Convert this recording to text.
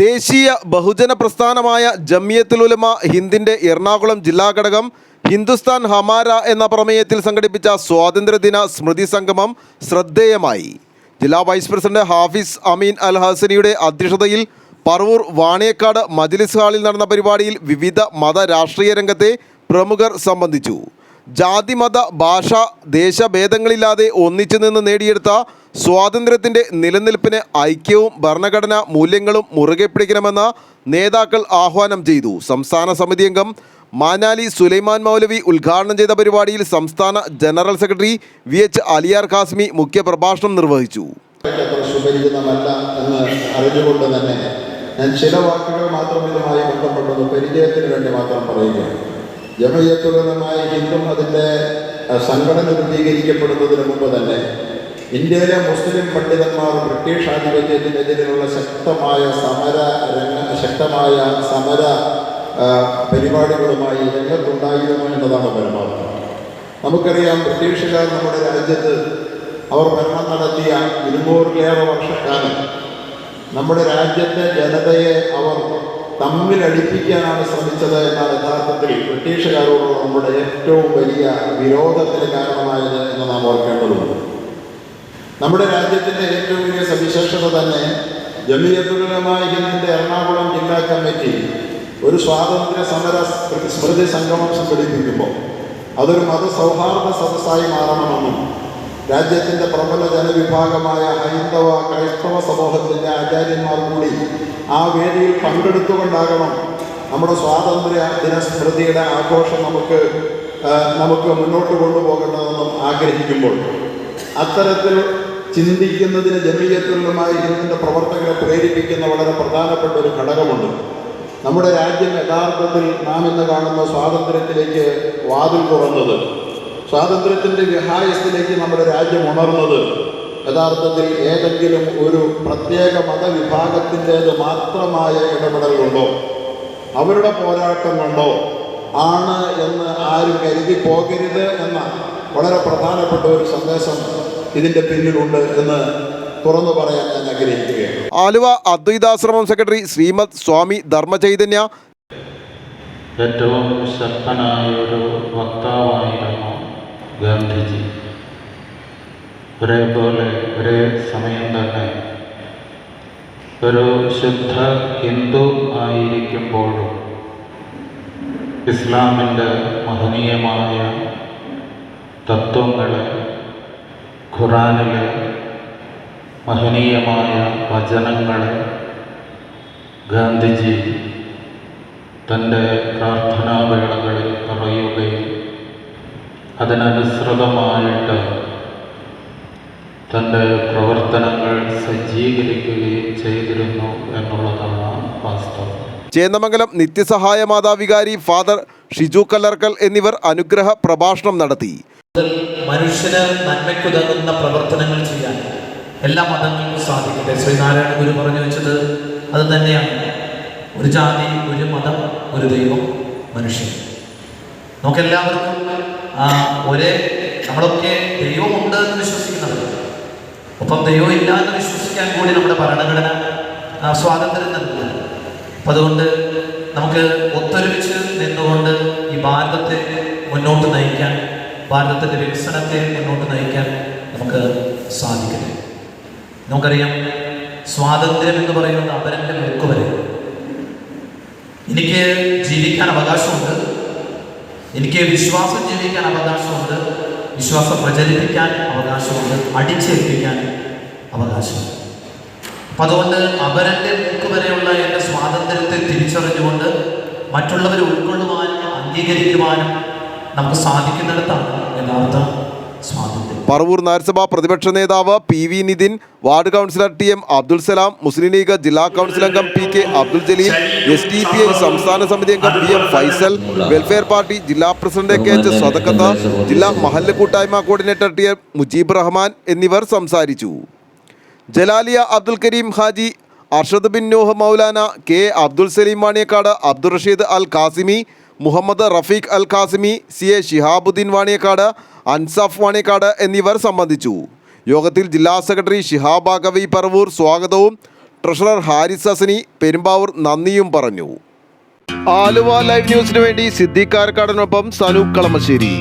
ദേശീയ ബഹുജന പ്രസ്ഥാനമായ ജമിയത്തുലുലമ ഹിന്ദിന്റെ എറണാകുളം ജില്ലാ ഘടകം ഹിന്ദുസ്ഥാൻ ഹമാര എന്ന പ്രമേയത്തിൽ സംഘടിപ്പിച്ച സ്വാതന്ത്ര്യദിന സ്മൃതി സംഗമം ശ്രദ്ധേയമായി. ജില്ലാ വൈസ് പ്രസിഡന്റ് ഹാഫിസ് അമീൻ അൽ ഹസനിയുടെ അധ്യക്ഷതയിൽ പറവൂർ വാണിയക്കാട് മജ്ലിസ് ഹാളിൽ നടന്ന പരിപാടിയിൽ വിവിധ മത രാഷ്ട്രീയ രംഗത്തെ പ്രമുഖർ സംബന്ധിച്ചു. ജാതി മത ഭാഷ ദേശഭേദങ്ങളില്ലാതെ ഒന്നിച്ചു നിന്ന് നേടിയെടുത്ത സ്വാതന്ത്ര്യത്തിന്റെ നിലനിൽപ്പിന് ഐക്യവും ഭരണഘടനാ മൂല്യങ്ങളും മുറുകെ പിടിക്കണമെന്ന് നേതാക്കൾ ആഹ്വാനം ചെയ്തു. സംസ്ഥാന സമിതി അംഗം മാനാലി സുലൈമാൻ മൗലവി ഉദ്ഘാടനം ചെയ്ത പരിപാടിയിൽ സംസ്ഥാന general secretary V H Aliyar Qasmi മുഖ്യപ്രഭാഷണം നിർവഹിച്ചു. ഞാൻ ചില വാക്കുകൾ മാത്രം ഇതുമായി ബന്ധപ്പെട്ടത് പരിചയത്തിന് വേണ്ടി മാത്രം പറയുകയാണ്. ജമയത്തുലമായ ഹിന്ദു അതിന്റെ സംഘടന രൂപീകരിക്കപ്പെടുന്നതിന് മുമ്പ് തന്നെ ഇന്ത്യയിലെ മുസ്ലിം പണ്ഡിതന്മാർ ബ്രിട്ടീഷ് ആധിപത്യത്തിനെതിരെയുള്ള ശക്തമായ സമര രംഗ ശക്തമായ സമര പരിപാടികളുമായി രംഗത്തുണ്ടായിരുന്നു എന്നതാണ് പരമാർത്ഥം നമുക്കറിയാം ബ്രിട്ടീഷുകാർ നമ്മുടെ രാജ്യത്ത് അവർ ഭരണം നടത്തിയ ഇരുന്നൂറിലേറെ വർഷക്കാലം. നമ്മുടെ രാജ്യത്തെ ജനതയെ അവർ തമ്മിലടിപ്പിക്കാനാണ് ശ്രമിച്ചത് എന്നാണ് യഥാർത്ഥത്തിൽ ബ്രിട്ടീഷുകാരോടുള്ള നമ്മുടെ ഏറ്റവും വലിയ വിരോധത്തിന് കാരണമായത് എന്ന് നാം ഓർക്കേണ്ടതുണ്ട്. നമ്മുടെ രാജ്യത്തിന്റെ ഏറ്റവും വലിയ സവിശേഷത തന്നെ ജമിയത്തുലമായ ഹിന്ദിന്റെ എറണാകുളം ജില്ലാ കമ്മിറ്റി ഒരു സ്വാതന്ത്ര്യ സമര സ്മൃതി സംഗമം സംഘടിപ്പിക്കുമ്പോൾ അതൊരു മതസൗഹാർദ്ദ സദസ്സായി മാറണമെന്നും രാജ്യത്തിന്റെ പ്രബല ജനവിഭാഗമായ ഹൈന്ദവ ക്രൈസ്തവ സമൂഹത്തിന്റെ ആചാര്യന്മാർ കൂടി ആ വേദിയിൽ പങ്കെടുത്തുകൊണ്ടാകണം നമ്മുടെ സ്വാതന്ത്ര്യ ദിന സ്മൃതിയുടെ ആഘോഷം നമുക്ക് നമുക്ക് മുന്നോട്ട് കൊണ്ടുപോകേണ്ടതെന്നും ആഗ്രഹിക്കുമ്പോൾ. അത്തരത്തിൽ ചിന്തിക്കുന്നതിന് ജമീയത്തുലമായി ഇതിന്റെ പ്രവർത്തകരെ പ്രേരിപ്പിക്കുന്ന വളരെ പ്രധാനപ്പെട്ട ഒരു ഘടകമുണ്ട്. നമ്മുടെ രാജ്യം യഥാർത്ഥത്തിൽ നാം ഇന്ന് കാണുന്ന സ്വാതന്ത്ര്യത്തിലേക്ക് വാതിൽ തുറന്നത് സ്വാതന്ത്ര്യത്തിന്റെ വിഹായത്തിലേക്ക് നമ്മുടെ രാജ്യം ഉണർന്നത് യഥാർത്ഥത്തിൽ ഏതെങ്കിലും ഒരു പ്രത്യേക മതവിഭാഗത്തിന്റേത് മാത്രമായ ഇടപെടൽ കൊണ്ടോ അവരുടെ പോരാട്ടം കൊണ്ടോ ആണ് എന്ന് ആരും കരുതി പോകരുത് എന്ന വളരെ പ്രധാനപ്പെട്ട ഒരു സന്ദേശം ഇതിന്റെ പിന്നിലുണ്ട് എന്ന് തുറന്നു പറയാൻ ഞാൻ ആഗ്രഹിക്കുകയാണ്. ആലുവ അദ്വൈതാശ്രമം സെക്രട്ടറി ശ്രീമദ് സ്വാമി ധർമ്മചൈതന്യ. ഏറ്റവും ശക്തനായ ഒരു വക്താവായിരുന്നു ഗാന്ധിജി. ഒരേപോലെ ഒരേ സമയം തന്നെ ഒരു ശുദ്ധ ഹിന്ദു ആയിരിക്കുമ്പോഴും ഇസ്ലാമിന്റെ മഹനീയമായ തത്വങ്ങളെ ഖുറാനിലെ മഹനീയമായ വചനങ്ങളെ ഗാന്ധിജി തന്റെ പ്രാർത്ഥനാവേളകളിൽ പറയുകയും അതിനനുസൃതമായിട്ട് തന്റെ പ്രവർത്തനങ്ങൾ സജ്ജീകരിക്കുകയും ചെയ്തിരുന്നു എന്നുള്ളതാണ് വാസ്തവം. ചേന്ദമംഗലം നിത്യസഹായ മാതാവികാരി ഫാദർ ഷിജു കല്ലർക്കൽ എന്നിവർ അനുഗ്രഹ പ്രഭാഷണം നടത്തി. മനുഷ്യന് നന്മയ്ക്കുതകുന്ന പ്രവർത്തനങ്ങൾ ചെയ്യാൻ എല്ലാ മതങ്ങൾക്കും സാധിക്കട്ടെ. ശ്രീനാരായണ ഗുരു പറഞ്ഞു വെച്ചത് അത് തന്നെയാണ്. ഒരു ജാതി ഒരു മതം ഒരു ദൈവം മനുഷ്യൻ. നമുക്കെല്ലാവർക്കും ഒരേ നമ്മളൊക്കെ ദൈവമുണ്ട് എന്ന് വിശ്വസിക്കുന്നത് ഒപ്പം ദൈവം ഇല്ല എന്ന് വിശ്വസിക്കാൻ കൂടി നമ്മുടെ ഭരണഘടന സ്വാതന്ത്ര്യം നൽകുന്നത് അപ്പം അതുകൊണ്ട് നമുക്ക് ഒത്തൊരുമിച്ച് നിന്നുകൊണ്ട് ഈ ഭാരതത്തെ മുന്നോട്ട് നയിക്കാൻ ഭാരതത്തിന്റെ വികസനത്തെ മുന്നോട്ട് നയിക്കാൻ നമുക്ക് സാധിക്കട്ടെ. നമുക്കറിയാം സ്വാതന്ത്ര്യം എന്ന് പറയുന്നത് അവരന്റെ മുക്ക് വരെ. എനിക്ക് ജീവിക്കാൻ അവകാശമുണ്ട്. എനിക്ക് വിശ്വാസം ജീവിക്കാൻ അവകാശമുണ്ട്. വിശ്വാസം പ്രചരിപ്പിക്കാൻ അവകാശമുണ്ട്. അടിച്ചേൽപ്പിക്കാൻ അവകാശമുണ്ട്. അപ്പം അതുകൊണ്ട് അവരന്റെ മൂക്ക് വരെയുള്ള എന്റെ സ്വാതന്ത്ര്യത്തെ തിരിച്ചറിഞ്ഞുകൊണ്ട് മറ്റുള്ളവരെ ഉൾക്കൊള്ളുവാനും അംഗീകരിക്കുവാനും നമുക്ക് സാധിക്കുന്നിടത്താണ് യഥാർത്ഥ പറവൂർ നഗരസഭാ പ്രതിപക്ഷ നേതാവ് P V Nithin ward councillor T M Abdul Salam Muslim League ജില്ലാ കൗൺസിൽ അംഗം P K Abdul Jaleel S D P I സംസ്ഥാന സമിതി അംഗം P M Faisal welfare party ജില്ലാ പ്രസിഡന്റ് കെ എച്ച് സ്വതക്കത്ത് ജില്ലാ മഹല്ല് കൂട്ടായ്മ coordinator T M Mujeeb Rahman എന്നിവർ സംസാരിച്ചു. Jalaliya Abdul Kareem Haji Arshad Bin Nooh Maulana K Abdul Saleem Vaniyakkad Abdul Rasheed Al Qasimi Muhammad Rafeeq Al Qasimi C A Shihabuddeen Vaniyakkad Ansaf Vaniyakkad എന്നിവർ സംബന്ധിച്ചു. യോഗത്തിൽ ജില്ലാ secretary Shihab Paravur സ്വാഗതവും treasurer Haris Hasani Perumbavoor നന്ദിയും പറഞ്ഞു. Aluva live ന്യൂസിനു വേണ്ടി സിദ്ദീഖ് കാരക്കാടനൊപ്പം സനൂപ് കളമശ്ശേരി.